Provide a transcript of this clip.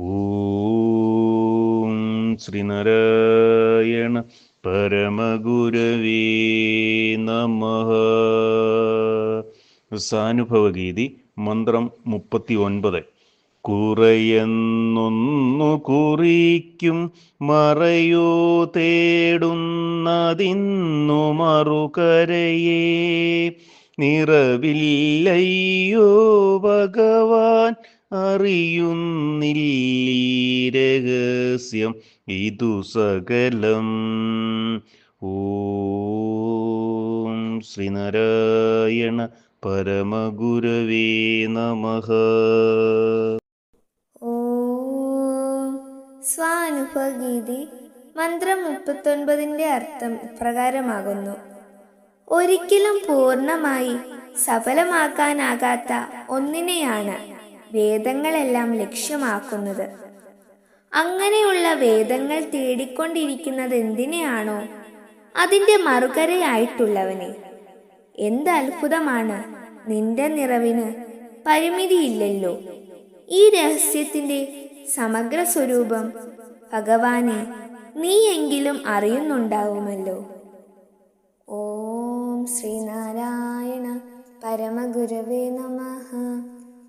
ഓം ശ്രീനാരായണ പരമഗുരവേ നമ സാനുഭവഗീതി മന്ത്രം മുപ്പത്തി ഒൻപത് കുറയെന്നൊന്നു കുറിക്കും മറയോ തേടുന്നതിന്നു മറുകരയേ. നിറവില്ലയ്യോ ഭഗവാൻ അറിയുന്നില്ലീ രഹസ്യം ഇതു സകലം. ഓം ശ്രീനാരായണ പരമഗുരവേ നമ. സ്വാനുഭഗീതി മന്ത്രം മുപ്പത്തൊൻപതിന്റെ അർത്ഥം ഇപ്രകാരമാകുന്നു. ഒരിക്കലും പൂർണമായി സഫലമാക്കാനാകാത്ത ഒന്നിനെയാണ് വേദങ്ങളെല്ലാം ലക്ഷ്യമാക്കുന്നത്. അങ്ങനെയുള്ള വേദങ്ങൾ തേടിക്കൊണ്ടിരിക്കുന്നത് എന്തിനെയാണോ അതിന്റെ മറുകരയായിട്ടുള്ളവനെ. എന്ത് അത്ഭുതമാണ് നിന്റെ നിറവിന് പരിമിതിയില്ലല്ലോ. ഈ രഹസ്യത്തിന്റെ സമഗ്ര സ്വരൂപം ഭഗവാനെ നീയെങ്കിലും അറിയുന്നുണ്ടാവുമല്ലോ. ഓം ശ്രീനാരായണ പരമഗുരവേ നമഃ.